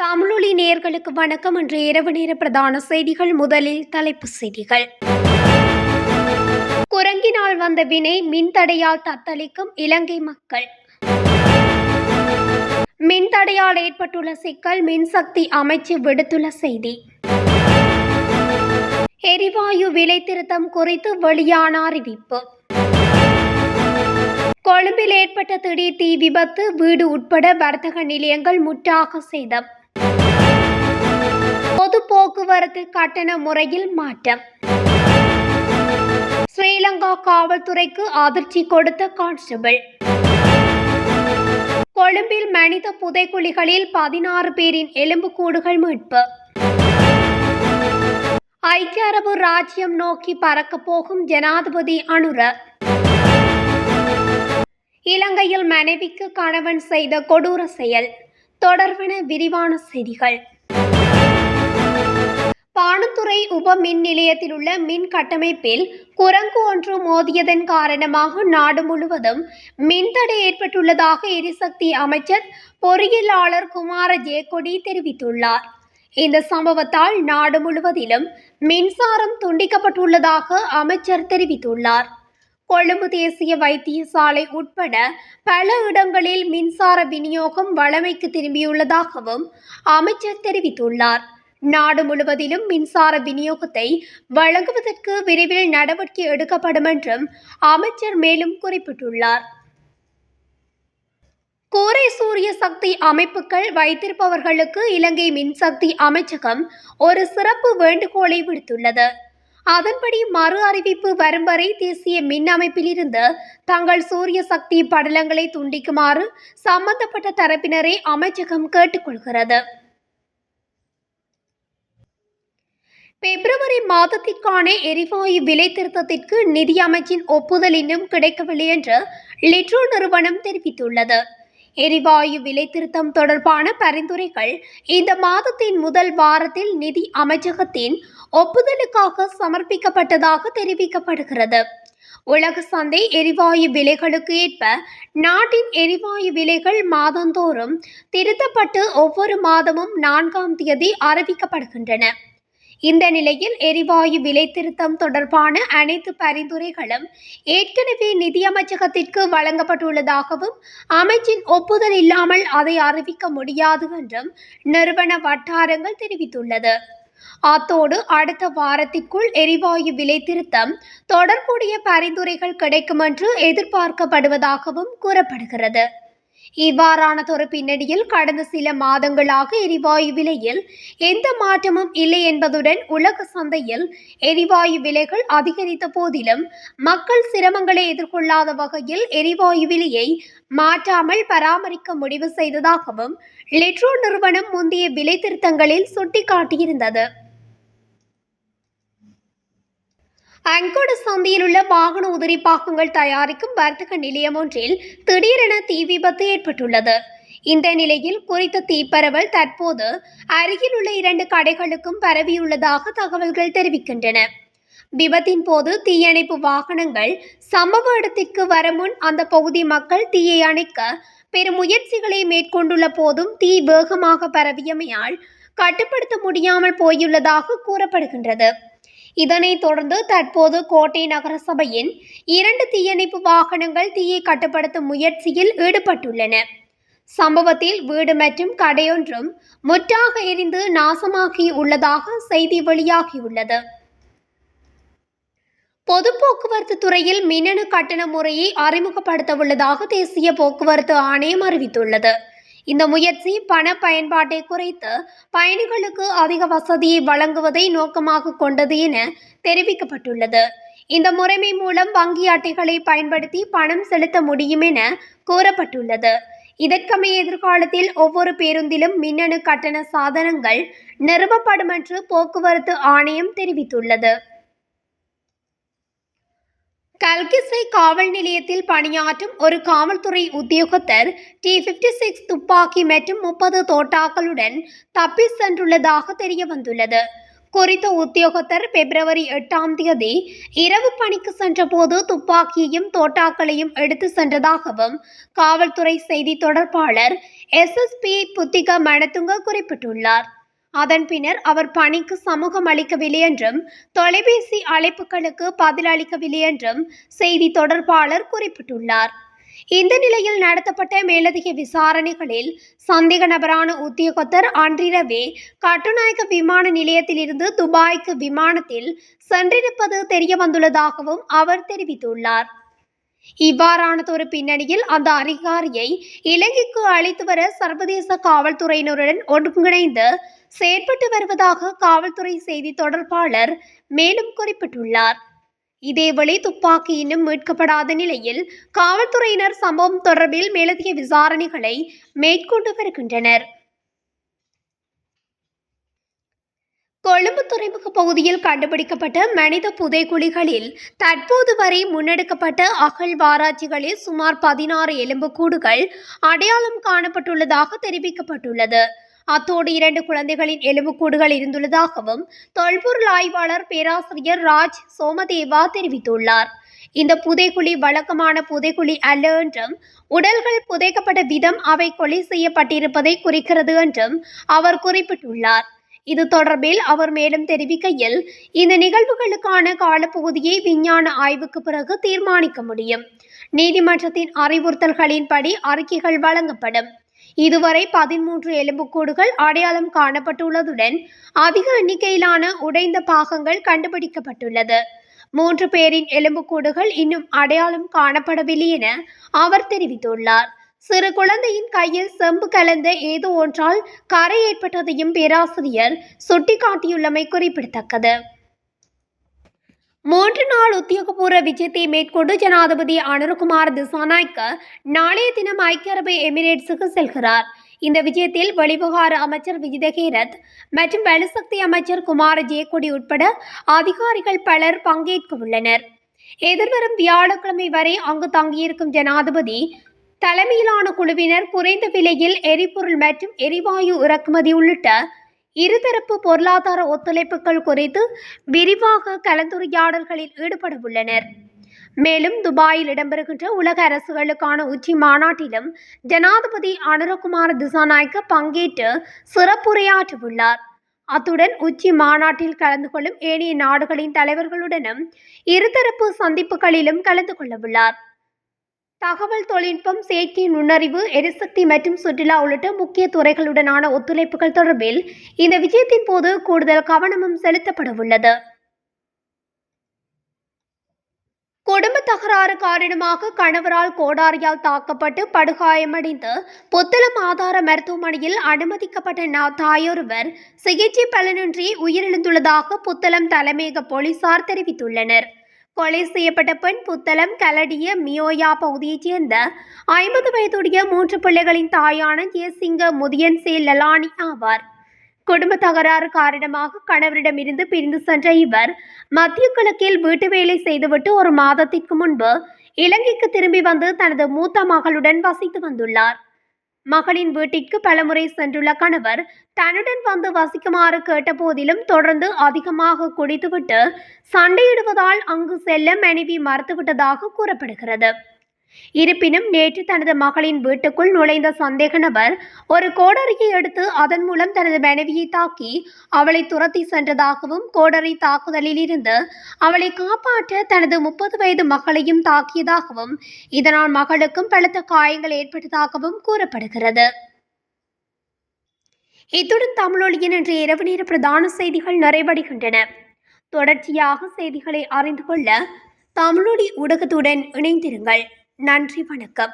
தமிழொலி நேயர்களுக்கு வணக்கம். இன்று இரவு நேர பிரதான செய்திகள். முதலில் தலைப்புச் செய்திகள். குரங்கினால் வந்த வினை மின்தடையால் தத்தளிக்கும் இலங்கை மக்கள். மின்தடையால் ஏற்பட்டுள்ள சிக்கல் மின்சக்தி அமைச்சு விடுத்துள்ள செய்தி. எரிவாயு விலை திருத்தம் குறித்து வெளியான அறிவிப்பு. கொழும்பில் ஏற்பட்ட திடீர் தீ விபத்து வீடு உட்பட வர்த்தக நிலையங்கள் முற்றாக சேதம். பொது போக்குவரத்து கட்டண முறையில் மாற்றம். ஸ்ரீலங்கா காவல்துறைக்கு அதிர்ச்சி கொடுத்த கான்ஸ்டபிள். கொழும்பில் மனித புதைக்குழிகளில் பதினாறு பேரின் எலும்புக்கூடுகள் மீட்பு. ஐக்கிய அரபு ராஜ்யம் நோக்கி பறக்கப் போகும் ஜனாதிபதி அனுர. இலங்கையில் மனைவிக்கு கணவன் செய்த கொடூர செயல். தொடர்பான விரிவான செய்திகள். பானத்துறை உப மின் நிலையத்தில் உள்ள மின் கட்டமைப்பில் குரங்கு ஒன்று மோதியதன் காரணமாக நாடு முழுவதும் மின்தடை ஏற்பட்டுள்ளதாக எரிசக்தி அமைச்சர் பொறியியலாளர் குமார ஜேகொடி தெரிவித்துள்ளார். இந்த சம்பவத்தால் நாடு முழுவதிலும் மின்சாரம் துண்டிக்கப்பட்டுள்ளதாக அமைச்சர் தெரிவித்துள்ளார். கொழும்பு தேசிய வைத்தியசாலை உட்பட பல இடங்களில் மின்சார விநியோகம் வளமைக்கு திரும்பியுள்ளதாகவும் அமைச்சர் தெரிவித்துள்ளார். நாடு முழுவதிலும் மின்சார விநியோகத்தை வழங்குவதற்கு விரைவில் நடவடிக்கை எடுக்கப்படும் என்றும் அமைச்சர் மேலும் குறிப்பிட்டுள்ளார். கூரை சூரிய சக்தி அமைப்புகள் வைத்திருப்பவர்களுக்கு இலங்கை மின்சக்தி அமைச்சகம் ஒரு சிறப்பு வேண்டுகோளை விடுத்துள்ளது. அதன்படி மறு அறிவிப்பு வரும் வரை தேசிய மின் அமைப்பிலிருந்து தங்கள் சூரிய சக்தி படலங்களை துண்டிக்குமாறு சம்பந்தப்பட்ட தரப்பினரை அமைச்சகம் கேட்டுக்கொள்கிறது. பிப்ரவரி மாதத்திற்கான எரிவாயு விலை திருத்தத்திற்கு நிதியமைச்சின் ஒப்புதல் இன்னும் கிடைக்கவில்லை என்று லிட்ரோ நிறுவனம் தெரிவித்துள்ளது. எரிவாயு விலை திருத்தம் தொடர்பான பரிந்துரைகள் இந்த மாதத்தின் முதல் வாரத்தில் நிதி அமைச்சகத்தின் ஒப்புதலுக்காக சமர்ப்பிக்கப்பட்டதாக தெரிவிக்கப்படுகிறது. உலக சந்தை எரிவாயு விலைகளுக்கு ஏற்ப நாட்டின் எரிவாயு விலைகள் மாதந்தோறும் திருத்தப்பட்டு ஒவ்வொரு மாதமும் நான்காம் தேதி அறிவிக்கப்படுகின்றன. இந்த நிலையில் எரிவாயு விலை திருத்தம் தொடர்பான அனைத்து பரிந்துரைகளும் ஏற்கனவே நிதியமைச்சகத்திற்கு வழங்கப்பட்டுள்ளதாகவும் அமைச்சின் ஒப்புதல் இல்லாமல் அதை அறிவிக்க முடியாது என்றும் நிறுவன வட்டாரங்கள் தெரிவித்துள்ளது. அத்தோடு அடுத்த வாரத்திற்குள் எரிவாயு விலை திருத்தம் தொடர்புடைய பரிந்துரைகள் கிடைக்கும் என்று எதிர்பார்க்கப்படுவதாகவும் கூறப்படுகிறது. இவ்வாறானதொரு பின்னணியில் கடந்த சில மாதங்களாக எரிவாயு விலையில் எந்த மாற்றமும் இல்லை என்பதுடன் உலக சந்தையில் எரிவாயு விலைகள் அதிகரித்த போதிலும் மக்கள் சிரமங்களை எதிர்கொள்ளாத வகையில் எரிவாயு விலையை மாற்றாமல் பராமரிக்க முடிவு செய்ததாகவும் லிட்ரோ நிறுவனம் முந்தைய விலை திருத்தங்களில் சுட்டிக்காட்டியிருந்தது. அங்கோடு சந்தையில் உள்ள வாகன உதிரி பாகங்கள் தயாரிக்கும் வர்த்தக நிலையம் ஒன்றில் திடீரென தீ விபத்து ஏற்பட்டுள்ளது. இந்த நிலையில் குறித்த தீப்பரவல் தற்போது அருகில் உள்ள இரண்டு கடைகளுக்கும் பரவியுள்ளதாக தகவல்கள் தெரிவிக்கின்றன. விபத்தின் போது தீயணைப்பு வாகனங்கள் சம்பவ இடத்திற்கு வர முன் அந்த பகுதி மக்கள் தீயை அணைக்க பெரும் முயற்சிகளை மேற்கொண்டுள்ள போதும் தீ வேகமாக பரவியமையால் கட்டுப்படுத்த முடியாமல் போயுள்ளதாக கூறப்படுகின்றது. இதனைத் தொடர்ந்து தற்போது கோட்டை நகரசபையின் இரண்டு தீயணைப்பு வாகனங்கள் தீயை கட்டுப்படுத்தும் முயற்சியில் ஈடுபட்டுள்ளன. சம்பவத்தில் வீடு மற்றும் கடையொன்றும் முற்றாக எரிந்து நாசமாகி உள்ளதாக செய்தி வெளியாகியுள்ளது. பொது போக்குவரத்து துறையில் மின்னணு கட்டண முறையை அறிமுகப்படுத்த உள்ளதாக தேசிய போக்குவரத்து ஆணையம் அறிவித்துள்ளது. இந்த முயற்சி பண பயன்பாட்டை குறைத்து பயணிகளுக்கு அதிக வசதியை வழங்குவதை நோக்கமாக கொண்டது என தெரிவிக்கப்பட்டுள்ளது. இந்த முறைமை மூலம் வங்கி அட்டைகளை பயன்படுத்தி பணம் செலுத்த முடியும் என கூறப்பட்டுள்ளது. இதற்கமைய எதிர்காலத்தில் ஒவ்வொரு பேருந்திலும் மின்னணு கட்டண சாதனங்கள் நிறுவப்படும் என்று போக்குவரத்து ஆணையம் தெரிவித்துள்ளது. கல்கிசை காவல் நிலையத்தில் பணியாற்றும் ஒரு காவல்துறை உத்தியோகத்தர் டி பிப்டி சிக்ஸ் துப்பாக்கி மற்றும் முப்பது தோட்டாக்களுடன் தப்பி சென்றுள்ளதாக தெரிய வந்துள்ளது குறித்த உத்தியோகத்தர் பிப்ரவரி எட்டாம் தேதி இரவு பணிக்கு சென்றபோது துப்பாக்கியையும் தோட்டாக்களையும் எடுத்து சென்றதாகவும் காவல்துறை செய்தி தொடர்பாளர் எஸ்எஸ்பி புத்திக மணத்துங்க குறிப்பிட்டுள்ளார். அதன் பின்னர் அவர் பணிக்கு சமூகம் அளிக்கவில்லை என்றும் தொலைபேசி அழைப்புகளுக்கு பதிலளிக்கவில்லை என்றும் செய்தி தொடர்பாளர் குறிப்பிட்டுள்ளார். இந்த நிலையில் நடத்தப்பட்ட மேலதிக விசாரணைகளில் சந்தேக நபரான உத்தியோகத்தர் அன்றிரவே கட்டுநாயக்க விமான நிலையத்திலிருந்து துபாய்க்கு விமானத்தில் சென்றிருப்பது தெரிய வந்துள்ளதாகவும் அவர் தெரிவித்துள்ளார். இவ்வாறானதொரு பின்னணியில் அந்த அதிகாரியை இலங்கைக்கு அழைத்து வர சர்வதேச காவல்துறையினருடன் ஒருங்கிணைந்து செயற்பட்டு வருவதாக காவல்துறை செய்தி தொடர்பாளர் மேலும் குறிப்பிட்டுள்ளார். இதேவேளை துப்பாக்கி இன்னும் மீட்கப்படாத நிலையில் காவல்துறையினர் சம்பவம் தொடர்பில் மேலதிக விசாரணைகளை மேற்கொண்டு வருகின்றனர். கொழும்பு துறைமுக பகுதியில் கண்டுபிடிக்கப்பட்ட மனித புதைக்குழிகளில் தற்போது வரை முன்னெடுக்கப்பட்ட அகழ்வாராய்ச்சிகளில் சுமார் பதினாறு எலும்புக்கூடுகள் அடையாளம் காணப்பட்டுள்ளதாக தெரிவிக்கப்பட்டுள்ளது. அத்தோடு இரண்டு குழந்தைகளின் எலும்புக்கூடுகள் இருந்துள்ளதாகவும் தொல்பொருள் ஆய்வாளர் பேராசிரியர் ராஜ் சோமதேவா தெரிவித்துள்ளார். இந்த புதைக்குழி வழக்கமான புதைக்குழி அல்ல என்றும் உடல்கள் புதைக்கப்பட்ட விதம் அவை கொலை செய்யப்பட்டிருப்பதை குறிக்கிறது என்றும் அவர் குறிப்பிட்டுள்ளார். இது தொடர்பில் அவர் மேலும் தெரிவிக்கையில் இந்த நிகழ்வுகளுக்கான காலப்பகுதியை விஞ்ஞான ஆய்வுக்கு பிறகு தீர்மானிக்க முடியும். நீதிமன்றத்தின் அறிவுறுத்தல்களின்படி அறிக்கைகள் வழங்கப்படும். இதுவரை பதிமூன்று எலும்புக்கூடுகள் அடையாளம் காணப்பட்டுள்ளதுடன் அதிக எண்ணிக்கையிலான உடைந்த பாகங்கள் கண்டுபிடிக்கப்பட்டுள்ளது. மூன்று பேரின் எலும்புக்கூடுகள் இன்னும் அடையாளம் காணப்படவில்லை என அவர் தெரிவித்துள்ளார். சிறு குழந்தையின் கையில் செம்பு கலந்த ஏதோ ஒன்றால் கரை ஏற்பட்டதையும் பேராசிரியர் சுட்டிக்காட்டியுள்ளமை குறிப்பிடத்தக்கது. மூன்று நாள் உத்தியோகபூர்வ விஜயத்தை மேற்கொண்டு ஜனாதிபதி அனுர்குமார் திசாநாய்க்க நாளைய தினம் ஐக்கிய அரபு எமிரேட்ஸுக்கு செல்கிறார். இந்த விஜயத்தில் வெளிவிவகார அமைச்சர் விஜிதகேரத் மற்றும் வலுசக்தி அமைச்சர் குமார ஜெயக்கொடி உட்பட அதிகாரிகள் பலர் பங்கேற்க உள்ளனர் எதிர்வரும் வியாழக்கிழமை வரை அங்கு தங்கியிருக்கும் ஜனாதிபதி தலைமையிலான குழுவினர் குறைந்த விலையில் எரிபொருள் மற்றும் எரிவாயு இறக்குமதி உள்ளிட்ட இருதரப்பு பொருளாதார ஒத்துழைப்புகள் குறித்து விரிவாக கலந்துரையாடல்களில் ஈடுபட உள்ளனர் மேலும் துபாயில் இடம்பெறுகின்ற உலக அரசுகளுக்கான உச்சி மாநாட்டிலும் ஜனாதிபதி அனுரகுமார் திசாநாயக்க பங்கேற்று சிறப்புரையாற்றவுள்ளார். அத்துடன் உச்சி மாநாட்டில் கலந்து கொள்ளும் ஏனைய நாடுகளின் தலைவர்களுடனும் இருதரப்பு சந்திப்புகளிலும் கலந்து கொள்ளவுள்ளார். தகவல் தொழில்நுட்பம் செயற்கை நுண்ணறிவு எரிசக்தி மற்றும் சுற்றுலா உள்ளிட்ட முக்கிய துறைகளுடனான ஒத்துழைப்புகள் தொடர்பில் இந்த விஜயத்தின் போது கூடுதல் கவனமும் செலுத்தப்பட உள்ளது. குடும்ப தகராறு காரணமாக கணவரால் கோடாரியால் தாக்கப்பட்டு படுகாயமடைந்து புத்தளம் ஆதார மருத்துவமனையில் அனுமதிக்கப்பட்ட தாயொருவர் சிகிச்சை பலனின்றி உயிரிழந்துள்ளதாக புத்தளம் தலைமையக போலீசார் தெரிவித்துள்ளனர். கொலை செய்யப்பட்ட பெண் புத்தளம் கலடிய மியோயா பகுதியைச் சேர்ந்த ஐம்பது வயதுடைய மூன்று பிள்ளைகளின் தாயான ஜெயசிங்க முதியன்சே லலானி ஆவார். குடும்ப தகராறு காரணமாக கணவரிடமிருந்து பிரிந்து சென்ற இவர் மத்திய கிழக்கில் வீட்டு வேலை செய்துவிட்டு ஒரு மாதத்திற்கு முன்பு இலங்கைக்கு திரும்பி வந்து தனது மூத்த மகளுடன் வசித்து வந்துள்ளார். மகளின் வீட்டிற்கு பலமுறை சென்றுள்ள கணவர் தன்னுடன் வந்து வசிக்குமாறு கேட்ட போதிலும் தொடர்ந்து அதிகமாக குடித்துவிட்டு சண்டையிடுவதால் அங்கு செல்ல மனைவி மறுத்துவிட்டதாக கூறப்படுகிறது. இருப்பினும் நேற்று தனது மகளின் வீட்டுக்குள் நுழைந்த சந்தேக நபர் ஒரு கோடரியை எடுத்து அதன் மூலம் தனது மனைவியை தாக்கி அவளை துரத்தி சென்றதாகவும் கோடரி தாக்குதலில் இருந்து அவளை காப்பாற்ற தனது முப்பது வயது மகளையும் தாக்கியதாகவும் இதனால் மகளுக்கும் பலத்த காயங்கள் ஏற்பட்டதாகவும் கூறப்படுகிறது. இத்துடன் தமிழொலியின் இன்று இரவு நேர பிரதான செய்திகள் நிறைவடைகின்றன. தொடர்ச்சியாக செய்திகளை அறிந்து கொள்ள தமிழொலி ஊடகத்துடன் இணைந்திருங்கள். நன்றி வணக்கம்.